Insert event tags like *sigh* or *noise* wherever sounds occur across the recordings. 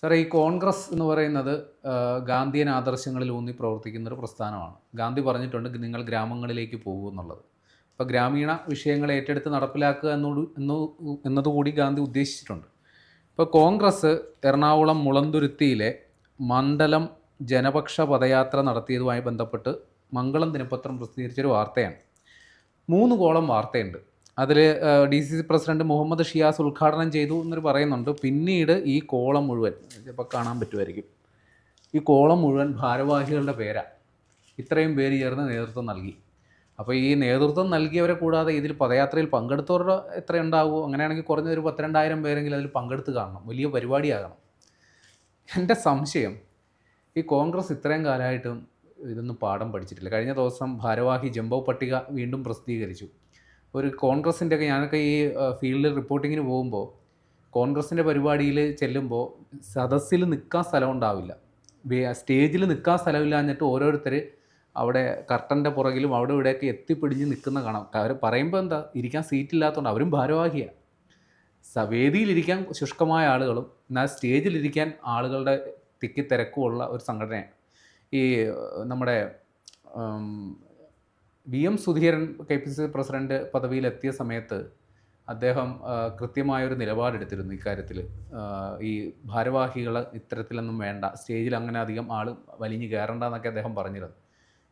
സാറേ ഈ കോൺഗ്രസ് എന്ന് പറയുന്നത് ഗാന്ധിയൻ ആദർശങ്ങളിൽ ഊന്നി പ്രവർത്തിക്കുന്ന ഒരു പ്രസ്ഥാനമാണ്. ഗാന്ധി പറഞ്ഞിട്ടുണ്ട് നിങ്ങൾ ഗ്രാമങ്ങളിലേക്ക് പോകും എന്നുള്ളത്. അപ്പോൾ ഗ്രാമീണ വിഷയങ്ങൾ ഏറ്റെടുത്ത് നടപ്പിലാക്കുക എന്നോട് എന്നു എന്നതുകൂടി ഗാന്ധി ഉദ്ദേശിച്ചിട്ടുണ്ട്. ഇപ്പോൾ കോൺഗ്രസ് എറണാകുളം മുളന്തുരുത്തിയിലെ മണ്ഡലം ജനപക്ഷ പദയാത്ര നടത്തിയതുമായി ബന്ധപ്പെട്ട് മംഗളം ദിനപത്രം പ്രസിദ്ധീകരിച്ചൊരു വാർത്തയാണ്. മൂന്ന് കോളം വാർത്തയുണ്ട്. അതിൽ D C C president Muhammad Shiyas ഉദ്ഘാടനം ചെയ്തു എന്നൊരു പറയുന്നുണ്ട്. പിന്നീട് ഈ കോളം മുഴുവൻ ചിലപ്പോൾ കാണാൻ പറ്റുമായിരിക്കും. ഈ കോളം മുഴുവൻ ഭാരവാഹികളുടെ പേരാണ് ഇത്രയും പേര് ചേർന്ന് നേതൃത്വം നൽകി. അപ്പോൾ ഈ നേതൃത്വം നൽകിയവരെ കൂടാതെ ഇതിൽ പദയാത്രയിൽ പങ്കെടുത്തവരുടെ എത്ര ഉണ്ടാവുമോ അങ്ങനെയാണെങ്കിൽ കുറഞ്ഞൊരു പത്തിരണ്ടായിരം പേരെങ്കിലും അതിൽ പങ്കെടുത്ത് കാണണം. വലിയ പരിപാടിയാകണം. എന്റെ സംശയം ഈ കോൺഗ്രസ് ഇത്രയും കാലമായിട്ടും ഇതൊന്നും പാഠം പഠിച്ചിട്ടില്ല. കഴിഞ്ഞ ദിവസം ഭാരവാഹി ജംബോ പട്ടിക വീണ്ടും പ്രസിദ്ധീകരിച്ചു. ഒരു കോൺഗ്രസിന്റെ ഒക്കെ ഞാനൊക്കെ ഈ ഫീൽഡിൽ റിപ്പോർട്ടിങ്ങിന് പോകുമ്പോൾ കോൺഗ്രസിന്റെ പരിപാടിയിൽ ചെല്ലുമ്പോൾ സദസ്സിൽ നിൽക്കാൻ സ്ഥലം ഉണ്ടാവില്ല. സ്റ്റേജിൽ നിൽക്കാൻ സ്ഥലമില്ല എന്നിട്ട് ഓരോരുത്തർ അവിടെ കർട്ടന്റെ പുറകിലും അവിടെ ഇവിടെയൊക്കെ എത്തിപ്പിടിഞ്ഞ് നിൽക്കുന്ന കാണാം. അവർ പറയുമ്പോൾ എന്താ ഇരിക്കാൻ സീറ്റില്ലാത്തതുകൊണ്ട് അവരും ഭാരവാഹിയാണ് വേദിയിലിരിക്കാൻ ശുഷ്കമായ ആളുകളും എന്നാൽ സ്റ്റേജിലിരിക്കാൻ ആളുകളുടെ തിക്കി തിരക്കുമുള്ള ഒരു സംഘടനയാണ്. ഈ നമ്മുടെ V M Sudheeran K P C C president പദവിയിലെത്തിയ സമയത്ത് അദ്ദേഹം കൃത്യമായൊരു നിലപാടെടുത്തിരുന്നു ഇക്കാര്യത്തിൽ ഈ ഭാരവാഹികൾ ഇത്തരത്തിലൊന്നും വേണ്ട സ്റ്റേജിൽ അങ്ങനെ അധികം ആൾ വലിഞ്ഞു കയറണ്ട എന്നൊക്കെ അദ്ദേഹം പറഞ്ഞിരുന്നു.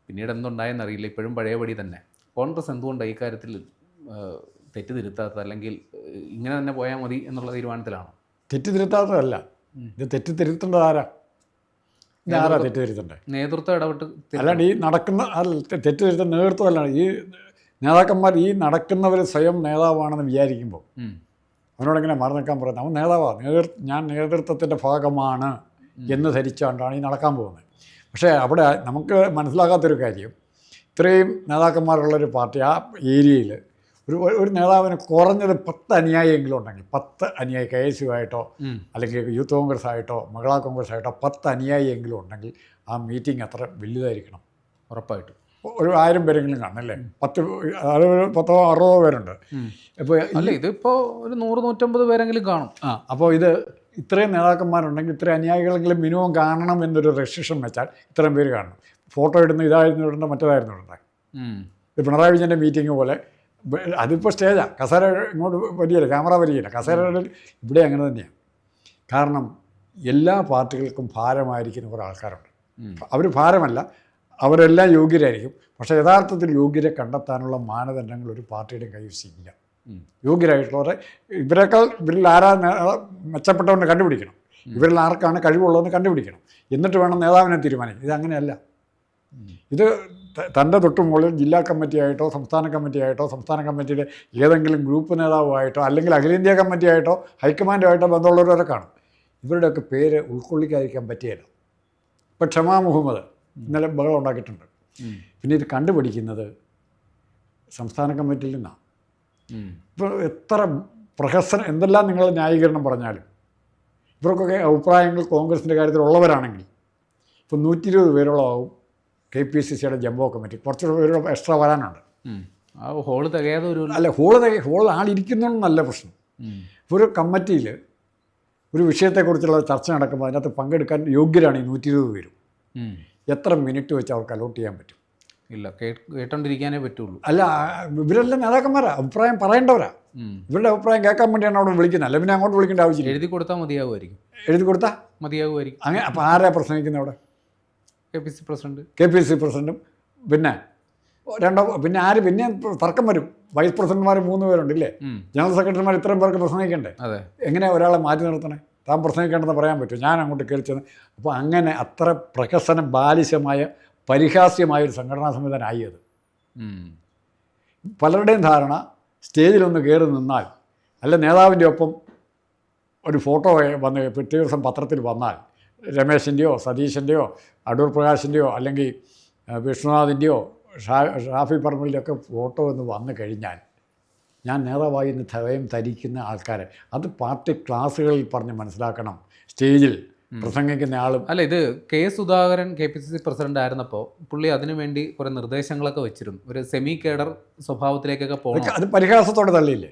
പിന്നീട് എന്തുണ്ടായെന്നറിയില്ല ഇപ്പോഴും പഴയപടി തന്നെ. കോൺഗ്രസ് എന്തുകൊണ്ട് ഈ കാര്യത്തിൽ ആ, അല്ലെങ്കിൽ ഇങ്ങനെ തന്നെ പോയാൽ മതി എന്നുള്ള തീരുമാനത്തിലാണ്? തെറ്റുതിരുത്താത്തതല്ല. ഇത് തെറ്റ് തിരുത്തേണ്ടത് ആരാ? ഇത് ആരാ തെറ്റ് തിരുത്തണ്ടേ നേതൃത്വം ഇടപെട്ട്. അല്ലാണ്ട് ഈ നടക്കുന്ന അല്ല തെ- തെറ്റ് തിരുത്തുന്ന നേതൃത്വമല്ല ഈ നേതാക്കന്മാർ ഈ നടക്കുന്നവർ സ്വയം നേതാവാണെന്ന് വിചാരിക്കുമ്പോൾ അവനോട് അവനോടെങ്ങനെ മാറി നിൽക്കാൻ പറയുന്നത് അവൻ നേതാവാണ് നേതൃ ഞാൻ നേതൃത്വത്തിന്റെ ഭാഗമാണ് എന്ന് ധരിച്ചുകൊണ്ടാണ് ഈ നടക്കാൻ പോകുന്നത്. പക്ഷേ അവിടെ നമുക്ക് മനസ്സിലാകാത്തൊരു കാര്യം ഇത്രയും നേതാക്കന്മാരുള്ളൊരു പാർട്ടി ആ ഏരിയയിൽ ഒരു ഒരു നേതാവിന് കുറഞ്ഞത് പത്ത് അനുയായിയെങ്കിലും ഉണ്ടെങ്കിൽ പത്ത് അനുയായി കെ എസ് യു ആയിട്ടോ അല്ലെങ്കിൽ യൂത്ത് കോൺഗ്രസ് ആയിട്ടോ മഹിളാ കോൺഗ്രസ് ആയിട്ടോ പത്ത് അനുയായിയെങ്കിലും ഉണ്ടെങ്കിൽ ആ മീറ്റിംഗ് അത്ര വലുതായിരിക്കണം. ഉറപ്പായിട്ടും. ഒരു ആയിരം പേരെങ്കിലും കാണും അല്ലേ? പത്ത് അത് പത്തോ അറുപതോ പേരുണ്ട്. ഇപ്പോൾ അല്ല ഇതിപ്പോൾ ഒരു നൂറ് നൂറ്റമ്പത് പേരെങ്കിലും കാണും. ആ അപ്പോൾ ഇത് ഇത്രയും നേതാക്കന്മാരുണ്ടെങ്കിൽ ഇത്രയും അനുയായികളെങ്കിലും മിനിമം കാണണം എന്നൊരു റെസ്ട്രിക്ഷൻ വെച്ചാൽ ഇത്രയും പേര് കാണണം. ഫോട്ടോ ഇടുന്ന ഇതായിരുന്നു ഇടേണ്ട മറ്റേതായിരുന്നു ഇടേണ്ടത് പിണറായി വിജയന്റെ മീറ്റിംഗ് പോലെ അതിപ്പോൾ സ്റ്റേജാണ് കസേര ഇങ്ങോട്ട് വരികയില്ല ക്യാമറ വരികയില്ല കസേരകളിൽ ഇവിടെ അങ്ങനെ തന്നെയാണ് കാരണം എല്ലാ പാർട്ടികൾക്കും ഭാരമായിരിക്കുന്ന കുറേ ആൾക്കാരുണ്ട്. അവർ ഭാരമല്ല അവരെല്ലാം യോഗ്യരായിരിക്കും. പക്ഷേ യഥാർത്ഥത്തിൽ യോഗ്യരെ കണ്ടെത്താനുള്ള മാനദണ്ഡങ്ങൾ ഒരു പാർട്ടിയുടെയും കൈവശമില്ല ഉം. യോഗ്യരായിട്ടുള്ളവരെ ഇവരെക്കാൾ ഇവരിൽ ആരാ മെച്ചപ്പെട്ടവനെ കണ്ടുപിടിക്കണം. ഇവരിൽ ആർക്കാണ് കഴിവുള്ളതെന്ന് കണ്ടുപിടിക്കണം. എന്നിട്ട് വേണം നേതാവിനെ തീരുമാനിക്കും ഇത് അങ്ങനെയല്ല. ഇത് തന്റെ തൊട്ട് മുകളിൽ ജില്ലാ കമ്മിറ്റി ആയിട്ടോ സംസ്ഥാന കമ്മിറ്റി ആയിട്ടോ സംസ്ഥാന കമ്മിറ്റിയുടെ ഏതെങ്കിലും ഗ്രൂപ്പ് നേതാവായിട്ടോ അല്ലെങ്കിൽ അഖിലേന്ത്യാ കമ്മിറ്റി ആയിട്ടോ ഹൈക്കമാൻഡുമായിട്ടോ ബന്ധമുള്ളവരൊക്കെ കാണും. ഇവരുടെയൊക്കെ പേര് ഉൾക്കൊള്ളിക്കാതിരിക്കാൻ പറ്റിയല്ല ഇപ്പം ക്ഷമാ മുഹമ്മദ് ഇന്നലെ ബഹളം ഉണ്ടാക്കിയിട്ടുണ്ട്. പിന്നെ ഇത് കണ്ടുപിടിക്കുന്നത് സംസ്ഥാന കമ്മിറ്റിയിൽ നിന്നാണ്. ഇപ്പോൾ എത്ര പ്രഹസനം എന്തെല്ലാം നിങ്ങൾ ന്യായീകരണം പറഞ്ഞാലും ഇവർക്കൊക്കെ അഭിപ്രായങ്ങൾ കോൺഗ്രസിന്റെ കാര്യത്തിൽ ഉള്ളവരാണെങ്കിൽ ഇപ്പോൾ നൂറ്റി ഇരുപത് പേരോളമാവും കെ പി സി സിയുടെ ജംബോ കമ്മിറ്റി. കുറച്ച് പേരോളം എക്സ്ട്രാ വരാനുണ്ട്. ഹോൾ തികയാതെ ഒരു അല്ല ഹോൾ തക ഹോൾ ആളിരിക്കുന്നതെന്നല്ല പ്രശ്നം. ഒരു കമ്മിറ്റിയിൽ ഒരു വിഷയത്തെക്കുറിച്ചുള്ള ചർച്ച നടക്കുമ്പോൾ അതിനകത്ത് പങ്കെടുക്കാൻ യോഗ്യരാണ് ഈ നൂറ്റി ഇരുപത് പേരും എത്ര മിനിറ്റ് വെച്ച് അവർക്ക് അലോട്ട് ചെയ്യാൻ പറ്റും? ഇല്ല കേട്ടോണ്ടിരിക്കാനേ പറ്റുള്ളൂ. അല്ല ഇവരെല്ലാം നേതാക്കന്മാരാ. അഭിപ്രായം പറയേണ്ടവരാ. ഇവരുടെ അഭിപ്രായം കേൾക്കാൻ വേണ്ടിയാണ് അവിടെ വിളിക്കുന്നത്. അല്ല പിന്നെ അങ്ങോട്ട് വിളിക്കേണ്ട ആവശ്യമില്ല. എഴുതി കൊടുത്താൽ മതിയാകുമായിരിക്കും എഴുതി കൊടുത്താൽ മതിയാകുമായിരിക്കും അങ്ങനെ അപ്പോൾ ആരാ പ്രസംഗിക്കുന്നത് അവിടെ? K P C president. K P C പ്രസിഡന്റും. പിന്നെ രണ്ടോ പിന്നെ ആര് പിന്നെ തർക്കം വരും. വൈസ് പ്രസിഡന്റുമാർ മൂന്ന് പേരുണ്ട് ഇല്ലേ. ജനറൽ സെക്രട്ടറിമാർ ഇത്രയും പേർക്ക് പ്രസംഗിക്കണ്ടേ എങ്ങനെ ഒരാളെ മാറ്റി നിർത്തണേ? താൻ പ്രസംഗിക്കേണ്ടെന്ന് പറയാൻ പറ്റും ഞാൻ അങ്ങോട്ട് കേൾച്ചത് അപ്പോൾ അങ്ങനെ അത്ര പ്രഹസനം ബാലിശമായ പരിഹാസ്യമായ ഒരു സംഘടനാ സംവിധാനമായി അത്. പലരുടെയും ധാരണ സ്റ്റേജിലൊന്ന് കയറി നിന്നാൽ അല്ല നേതാവിന്റെ ഒപ്പം ഒരു ഫോട്ടോ വന്ന് പിറ്റേ ദിവസം പത്രത്തിൽ വന്നാൽ രമേശിന്റെയോ സതീശന്റെയോ അടൂർ പ്രകാശിന്റെയോ അല്ലെങ്കിൽ വിഷ്ണുനാഥിന്റെയോ ഷാ ഷാഫി പറമ്പിലൊക്കെ ഫോട്ടോ എന്ന് വന്നു കഴിഞ്ഞാൽ ഞാൻ നേതാവായി ഇന്ന് ധൈര്യം ധരിക്കുന്ന ആൾക്കാരെ അത് പാർട്ടി ക്ലാസ്സുകളിൽ പറഞ്ഞ് മനസ്സിലാക്കണം. സ്റ്റേജിൽ പ്രസംഗിക്കുന്ന ആളും അല്ല ഇത് K Sudhakaran K P C C president ആയിരുന്നപ്പോൾ പുള്ളി അതിനുവേണ്ടി കുറെ നിർദ്ദേശങ്ങളൊക്കെ വെച്ചിരുന്നു. ഒരു സെമി കേഡർ സ്വഭാവത്തിലേക്കൊക്കെ പോകണം അതൊക്കെ അത് പരിഹാസത്തോടെ തള്ളിയില്ലേ?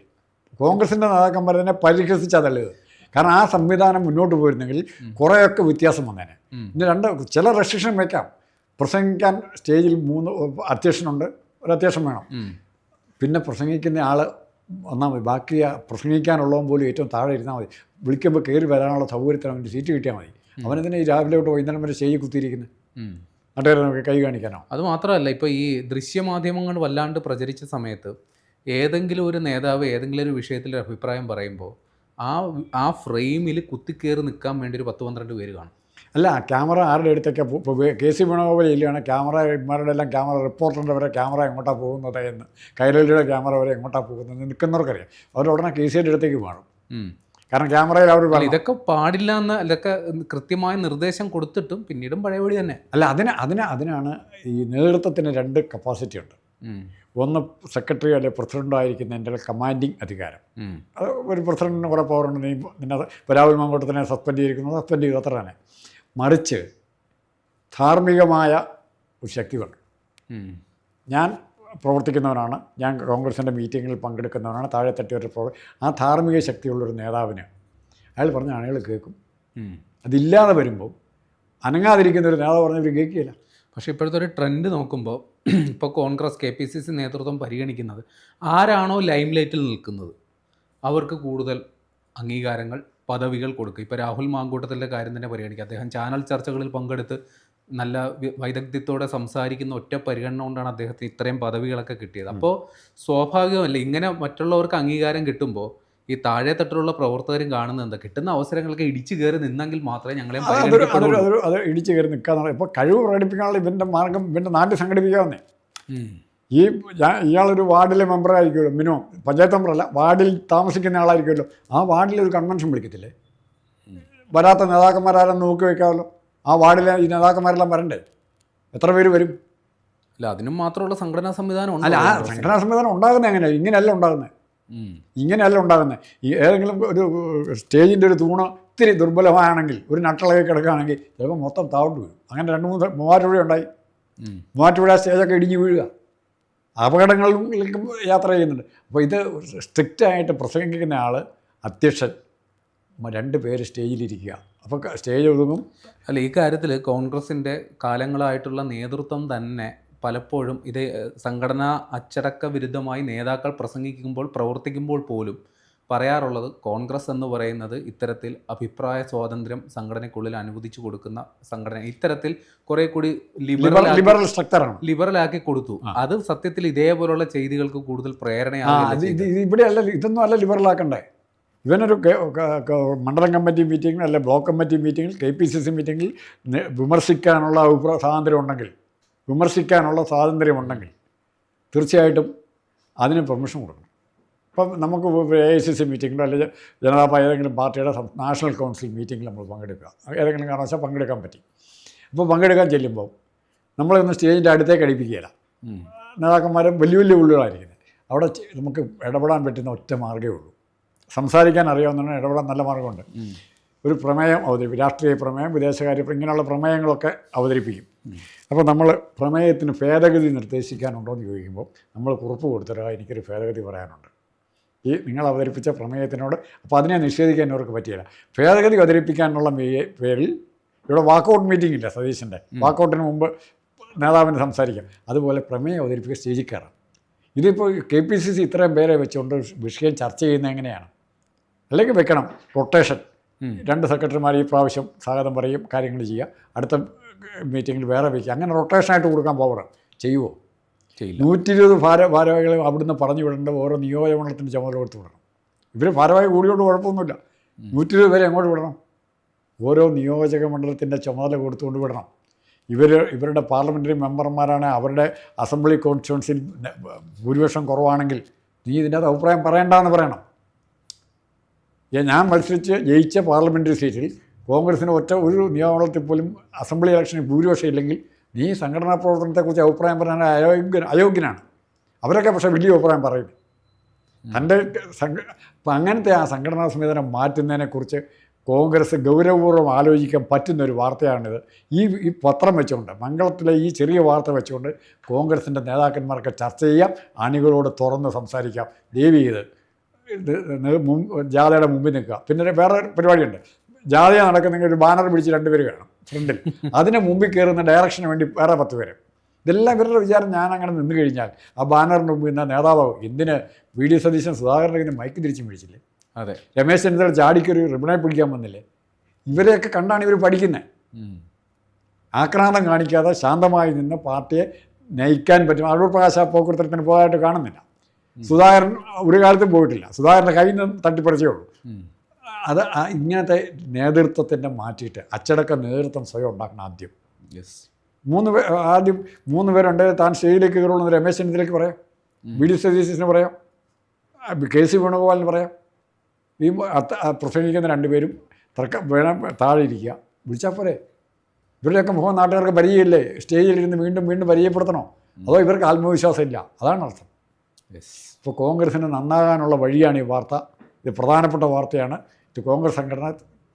കോൺഗ്രസിന്റെ നേതാക്കന്മാർ തന്നെ പരിഹസിച്ചാ തള്ളിയത്. കാരണം ആ സംവിധാനം മുന്നോട്ട് പോയിരുന്നെങ്കിൽ കുറേയൊക്കെ വ്യത്യാസം വന്നേനെ. ഇനി ഇന്ന് രണ്ട് ചില റെസ്ട്രിക്ഷൻ വെക്കാം. പ്രസംഗിക്കാൻ സ്റ്റേജിൽ മൂന്ന് അധ്യക്ഷനുണ്ട് ഒരു അധ്യക്ഷൻ വേണം. പിന്നെ പ്രസംഗിക്കുന്ന ആൾ വന്നാൽ മതി. ബാക്കി പ്രസംഗിക്കാനുള്ളവൻ പോലും ഏറ്റവും താഴെ ഇരുന്നാൽ മതി. വിളിക്കുമ്പോൾ കയറി വരാനുള്ള സൗകര്യത്തിന് അവന്റെ സീറ്റ് കിട്ടിയാൽ മതി. അവനെതിനെ ഈ രാവിലെ തൊട്ട് വൈകുന്നേരം വരെ സ്റ്റേജിൽ കുത്തിയിരിക്കുന്നത്. നാട്ടുകാരെ നമുക്ക് കൈ കാണിക്കാനോ? അത് മാത്രമല്ല ഇപ്പോൾ ഈ ദൃശ്യമാധ്യമങ്ങൾ വല്ലാണ്ട് പ്രചരിച്ച സമയത്ത് ഏതെങ്കിലും ഒരു നേതാവ് ഏതെങ്കിലും ഒരു വിഷയത്തിൽ അഭിപ്രായം പറയുമ്പോൾ ആ ആ ഫ്രെയിമിൽ കുത്തിക്കയറി നിൽക്കാൻ വേണ്ടി ഒരു പത്ത് പന്ത്രണ്ട് പേര് കാണും. അല്ല ക്യാമറ ആരുടെ അടുത്തൊക്കെ കെ സി വേണുഗോപാൽ ഇല്ലയാണ് ക്യാമറമാരുടെ എല്ലാം ക്യാമറ റിപ്പോർട്ടറിന്റെ വരെ ക്യാമറ എങ്ങോട്ടാണ് പോകുന്നത് എന്ന്. കൈരളിയുടെ ക്യാമറ വരെ എങ്ങോട്ടാണ് പോകുന്നത് നിൽക്കുന്നവർക്കറിയാം. അവർ ഉടനെ കെ സിയുടെ അടുത്തേക്ക് വേണം കാരണം ക്യാമറയിൽ അവർ ഇതൊക്കെ പാടില്ല എന്ന് ഇതൊക്കെ കൃത്യമായ നിർദ്ദേശം കൊടുത്തിട്ടും പിന്നീടും പഴയപടി തന്നെ. അല്ല അതിന് അതിന് അതിനാണ് ഈ നേതൃത്വത്തിന് രണ്ട് കപ്പാസിറ്റി ഉണ്ട്. ഒന്ന് സെക്രട്ടറി അല്ലെങ്കിൽ പ്രസിഡന്റായിരിക്കുന്ന ആയിരിക്കുന്നതിന്റെ കമാൻഡിങ് അധികാരം. അത് ഒരു പ്രസിഡന്റിന് കുറേ പവറുണ്ട് നീ നിന്നെ ഇപ്പോൾ മങ്കോട്ടത്തിനെ സസ്പെൻഡ് ചെയ്തിരിക്കുന്നത് സസ്പെൻഡ് ചെയ്തു അത്ര തന്നെ മറിച്ച് ധാർമ്മികമായ ഒരു ശക്തി വേണം ഞാൻ പ്രവർത്തിക്കുന്നവനാണ്. ഞാൻ കോൺഗ്രസിന്റെ മീറ്റിങ്ങിൽ പങ്കെടുക്കുന്നവനാണ്. താഴെ തട്ടിയൊരു പ്രവർ ആ ധാർമ്മിക ശക്തിയുള്ളൊരു നേതാവിന് അയാൾ പറഞ്ഞ ആളുകൾ കേൾക്കും. അതില്ലാതെ വരുമ്പോൾ അനങ്ങാതിരിക്കുന്ന ഒരു നേതാവ് പറഞ്ഞവർ കേൾക്കുകയില്ല. പക്ഷേ ഇപ്പോഴത്തെ ഒരു ട്രെൻഡ് നോക്കുമ്പോൾ ഇപ്പോൾ Congress K P C C നേതൃത്വം പരിഗണിക്കുന്നത് ആരാണോ ലൈംലൈറ്റിൽ നിൽക്കുന്നത്. അവർക്ക് കൂടുതൽ അംഗീകാരങ്ങൾ പദവികൾ കൊടുക്കുക. ഇപ്പോൾ രാഹുൽ മാങ്കൂട്ടത്തിന്റെ കാര്യം തന്നെ പരിഗണിക്കുക. അദ്ദേഹം ചാനൽ ചർച്ചകളിൽ പങ്കെടുത്ത് നല്ല വൈദഗ്ധ്യത്തോടെ സംസാരിക്കുന്ന ഒറ്റ പരിഗണന കൊണ്ടാണ് അദ്ദേഹത്തിന് ഇത്രയും പദവികളൊക്കെ കിട്ടിയത്. അപ്പോൾ സ്വാഭാവികമല്ല? ഇങ്ങനെ മറ്റുള്ളവർക്ക് അംഗീകാരം കിട്ടുമ്പോൾ ഈ താഴെ തട്ടിലുള്ള പ്രവർത്തകരും കാണുന്നത് എന്താ? കിട്ടുന്ന അവസരങ്ങളൊക്കെ ഇടിച്ചു കയറി നിന്നെങ്കിൽ മാത്രമേ ഞങ്ങളെ അത് ഇടിച്ചു കയറി നിൽക്കാന്നുള്ള ഇപ്പോൾ കഴിവ് പ്രകടിപ്പിക്കാനുള്ള ഇവന്റെ മാർഗം ഇവന്റെ നാട്ടിൽ സംഘടിപ്പിക്കാവുന്നേ. ഈ ഇയാളൊരു വാർഡിലെ മെമ്പറായിരിക്കുമല്ലോ മിനിമം പഞ്ചായത്ത് മെമ്പറല്ല വാർഡിൽ താമസിക്കുന്ന ആളായിരിക്കുമല്ലോ. ആ വാർഡിൽ ഒരു കൺവെൻഷൻ വിളിക്കത്തില്ലേ? വരാത്ത നേതാക്കന്മാരാരും നോക്കി വെക്കാമല്ലോ. ആ വാർഡിലെ ഈ നേതാക്കന്മാരെല്ലാം വരണ്ടേ? എത്ര പേര് വരും? അല്ല അതിനും മാത്രമുള്ള സംഘടനാ സംവിധാനം അല്ല ആ. സംഘടനാ സംവിധാനം ഉണ്ടാകുന്നത് എങ്ങനെയാണ് ഇങ്ങനെയല്ല ഉണ്ടാകുന്നത്. ഇങ്ങനെയല്ല ഉണ്ടാകുന്നത് ഈ ഏതെങ്കിലും ഒരു സ്റ്റേജിന്റെ ഒരു തൂണ് ഇത്തിരി ദുർബലമാണെങ്കിൽ ഒരു നട്ടളകി കിടക്കുകയാണെങ്കിൽ ചിലപ്പോൾ മൊത്തം താവട്ട് വീഴും. അങ്ങനെ രണ്ട് മൂന്ന് മൂവാറ്റുപുഴ ഉണ്ടായി. മൂവാറ്റുപുഴ സ്റ്റേജൊക്കെ ഇടിഞ്ഞ് വീഴുക. അപകടങ്ങളിലേക്കും യാത്ര ചെയ്യുന്നുണ്ട്. അപ്പോൾ ഇത് സ്ട്രിക്റ്റ് ആയിട്ട് പ്രസംഗിക്കുന്ന ആൾ അധ്യക്ഷൻ. രണ്ട് പേര് സ്റ്റേജിലിരിക്കുക. അപ്പോൾ സ്റ്റേജ് ഒതുങ്ങും. അല്ല ഈ കാര്യത്തിൽ കോൺഗ്രസിന്റെ കാലങ്ങളായിട്ടുള്ള നേതൃത്വം തന്നെ പലപ്പോഴും ഇത് സംഘടനാ അച്ചടക്ക വിരുദ്ധമായി നേതാക്കൾ പ്രസംഗിക്കുമ്പോൾ പ്രവർത്തിക്കുമ്പോൾ പോലും പറയാറുള്ളത് കോൺഗ്രസ് എന്ന് പറയുന്നത് ഇത്തരത്തിൽ അഭിപ്രായ സ്വാതന്ത്ര്യം സംഘടനയ്ക്കുള്ളിൽ അനുവദിച്ചു കൊടുക്കുന്ന സംഘടന ഇത്തരത്തിൽ കുറെ കൂടി ലിബറൽ ലിബറൽ ലിബറൽ സ്ട്രക്ചറാണ് ലിബറലാക്കി കൊടുത്തു. അത് സത്യത്തിൽ ഇതേപോലുള്ള ചെയ്തികൾക്ക് കൂടുതൽ പ്രേരണയാണ് ഇവിടെ അല്ല ഇതൊന്നും അല്ല ലിബറലാക്കണ്ടേ ഇവനൊരു മണ്ഡലം കമ്മിറ്റി മീറ്റിംഗ് അല്ലെ ബ്ലോക്ക് കമ്മിറ്റി മീറ്റിങ്ങിൽ കെ പി സി സി മീറ്റിങ്ങിൽ വിമർശിക്കാനുള്ള അഭിപ്രായ സ്വാതന്ത്ര്യം ഉണ്ടെങ്കിൽ വിമർശിക്കാനുള്ള സ്വാതന്ത്ര്യമുണ്ടെങ്കിൽ തീർച്ചയായിട്ടും അതിന് പെർമിഷൻ കൊടുക്കണം. ഇപ്പം നമുക്ക് എ ഐ സി സി മീറ്റിങ്ങിലോ അല്ലെങ്കിൽ ജനതാ ഏതെങ്കിലും പാർട്ടിയുടെ നാഷണൽ കൗൺസിൽ മീറ്റിങ്ങിൽ നമ്മൾ പങ്കെടുക്കുക. ഏതെങ്കിലും കാരണവശാൽ പങ്കെടുക്കാൻ പറ്റി. അപ്പോൾ പങ്കെടുക്കാൻ ചെല്ലുമ്പോൾ നമ്മളൊന്ന് സ്റ്റേജിന്റെ അടുത്തേക്ക് അടിപ്പിക്കുകയില്ല. നേതാക്കന്മാരും വലിയ വലിയ ഉള്ളുകളായിരിക്കുന്നത് അവിടെ നമുക്ക് ഇടപെടാൻ പറ്റുന്ന ഒറ്റ മാർഗമേ ഉള്ളൂ. സംസാരിക്കാൻ അറിയാവുന്ന ഇടപെടാൻ നല്ല മാർഗമുണ്ട്. ഒരു പ്രമേയം അവതരിപ്പിക്കും രാഷ്ട്രീയ പ്രമേയം വിദേശകാര്യ ഇങ്ങനെയുള്ള പ്രമേയങ്ങളൊക്കെ അവതരിപ്പിക്കും. അപ്പോൾ നമ്മൾ പ്രമേയത്തിന് ഭേദഗതി നിർദ്ദേശിക്കാനുണ്ടോ എന്ന് ചോദിക്കുമ്പോൾ നമ്മൾ കുറിപ്പ് കൊടുത്തിട്ട് എനിക്കൊരു ഭേദഗതി പറയാനുണ്ട്. ഈ നിങ്ങൾ അവതരിപ്പിച്ച പ്രമേയത്തിനോട് അപ്പോൾ അതിനെ നിഷേധിക്കാൻ അവർക്ക് പറ്റിയില്ല. ഭേദഗതി അവതരിപ്പിക്കാനുള്ള പേരിൽ ഇവിടെ വാക്കൗട്ട് മീറ്റിംഗ് ഇല്ല സതീശന്റെ വാക്കൗട്ടിന് മുമ്പ് നേതാവിന് സംസാരിക്കാം. അതുപോലെ പ്രമേയം അവതരിപ്പിക്കുക സ്റ്റേജിൽ കയറാം ഇതിപ്പോൾ കെ പി സി സി ഇത്രയും പേരെ വെച്ചുകൊണ്ട് വിഷയം ചർച്ച ചെയ്യുന്നത് എങ്ങനെയാണ്? അല്ലെങ്കിൽ വെക്കണം. റൊട്ടേഷൻ. രണ്ട് സെക്രട്ടറിമാർ ഈ പ്രാവശ്യം സ്വാഗതം പറയും കാര്യങ്ങൾ ചെയ്യുക അടുത്ത മീറ്റിങ്ങിൽ വേറെ വയ്ക്കുക അങ്ങനെ റൊട്ടേഷനായിട്ട് കൊടുക്കാൻ പോകണം ചെയ്യുമോ ചെയ്യില്ല. നൂറ്റി ഇരുപത് ഭാര ഭാരവാഹികളെ അവിടുന്ന് പറഞ്ഞു വിടേണ്ട ഓരോ നിയോജകമണ്ഡലത്തിന്റെ ചുമതല കൊടുത്ത് വിടണം. ഇവർ ഭാരവാഹി കൂടിയോണ്ട് കുഴപ്പമൊന്നുമില്ല. നൂറ്റി ഇരുപത് പേരെ എങ്ങോട്ട് വിടണം? ഓരോ നിയോജക മണ്ഡലത്തിന്റെ ചുമതല കൊടുത്തുകൊണ്ട് വിടണം. ഇവർ ഇവരുടെ പാർലമെന്ററി മെമ്പർമാരാണ്. അവരുടെ അസംബ്ലി കോൺസ്റ്റിറ്റ്യൻസിൽ ഭൂരിപക്ഷം കുറവാണെങ്കിൽ നീ ഇതിന്റെ അത് അഭിപ്രായം പറയണ്ടെന്ന് പറയണം. ഞാൻ മത്സരിച്ച് ജയിച്ച പാർലമെന്ററി സീറ്റിൽ കോൺഗ്രസിന് ഒറ്റ ഒരു നിയമമണ്ഡലത്തിൽ പോലും അസംബ്ലി ഇലക്ഷന് ഭൂരിപക്ഷം ഇല്ലെങ്കിൽ നീ സംഘടനാ പ്രവർത്തനത്തെക്കുറിച്ച് അഭിപ്രായം പറയാൻ അയോഗ്യ അയോഗ്യനാണ്. അവരൊക്കെ പക്ഷേ വലിയ അഭിപ്രായം പറയും. തന്റെ അപ്പം അങ്ങനത്തെ ആ സംഘടനാ സംവിധാനം മാറ്റുന്നതിനെക്കുറിച്ച് കോൺഗ്രസ് ഗൗരവപൂർവം ആലോചിക്കാൻ പറ്റുന്ന ഒരു വാർത്തയാണിത്. ഈ ഈ പത്രം വെച്ചുകൊണ്ട് മംഗളത്തിലെ ഈ ചെറിയ വാർത്ത വെച്ചുകൊണ്ട് കോൺഗ്രസിന്റെ നേതാക്കന്മാർക്ക് ചർച്ച ചെയ്യാം അണികളോട് തുറന്ന് സംസാരിക്കാം. ദേവി ഇത് ജാഥയുടെ മുമ്പിൽ നിൽക്കുക. പിന്നെ വേറെ പരിപാടിയുണ്ട്. ജാഥ നടക്കുന്നെങ്കിൽ ഒരു ബാനർ പിടിച്ച് രണ്ടുപേര് കാണും ഫ്രണ്ടിൽ. *laughs* അതിന് മുമ്പിൽ കയറുന്ന ഡയറക്ഷന് വേണ്ടി വേറെ പത്ത് പേര്. ഇതെല്ലാം ഇവരുടെ വിചാരം ഞാൻ അങ്ങനെ നിന്ന് കഴിഞ്ഞാൽ ആ ബാനറിന് മുമ്പ് ഇന്ന നേതാവ് എന്തിന് വി ഡി സതീശൻ സുധാകരനെ മൈക്ക് തിരിച്ചും പിടിച്ചില്ലേ അതെ. രമേശ് ചെന്നിത്തല ചാടിക്കൊരു റിബണെ പിടിക്കാൻ വന്നില്ലേ? ഇവരെയൊക്കെ കണ്ടാണ് ഇവർ പഠിക്കുന്നത്. ആക്രാന്തം കാണിക്കാതെ ശാന്തമായി നിന്ന് പാർട്ടിയെ നയിക്കാൻ പറ്റും. അടൂർ പ്രകാശ് ആ പോക്കുവരത്തിന് പോകാനായിട്ട് കാണുന്നില്ല. സുധാകരൻ ഒരു കാലത്തും പോയിട്ടില്ല. സുധാകരന്റെ കയ്യിൽ നിന്ന് തട്ടിപ്പറിച്ചേ ഉള്ളൂ. അത് ഇങ്ങനത്തെ നേതൃത്വത്തിന്റെ മാറ്റിയിട്ട് അച്ചടക്ക നേതൃത്വം സ്വയം ഉണ്ടാക്കണം ആദ്യം. യെസ് മൂന്ന് പേർ ആദ്യം മൂന്ന് പേരുണ്ട്. താൻ സ്റ്റേജിലേക്ക് കയറുള്ളൂ രമേശ് ചെന്നിത്തലയ്ക്ക് പറയാം. വി ഡി സതീശിന് പറയാം. കെ സി വേണുഗോപാലിന് പറയാം. ഈ പ്രസംഗിക്കുന്ന രണ്ടുപേരും തർക്ക വേണം താഴെ ഇരിക്കുക. വിളിച്ചാൽ പോരെ? ഇവരുടെയൊക്കെ മുഖം നാട്ടുകാർക്ക് പരിചയമില്ലേ? സ്റ്റേജിലിരുന്ന് വീണ്ടും വീണ്ടും പരിചയപ്പെടുത്തണോ? അതോ ഇവർക്ക് ആത്മവിശ്വാസം ഇല്ല അതാണ് അർത്ഥം. യെസ് ഇപ്പോൾ കോൺഗ്രസിന് നന്നാകാനുള്ള വഴിയാണ് ഈ വാർത്ത. ഇത് പ്രധാനപ്പെട്ട വാർത്തയാണ്. ഇത് കോൺഗ്രസ് സംഘടന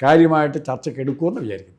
കാര്യമായിട്ട് ചർച്ചയ്ക്ക് എടുക്കുമെന്ന് വിചാരിക്കുന്നു.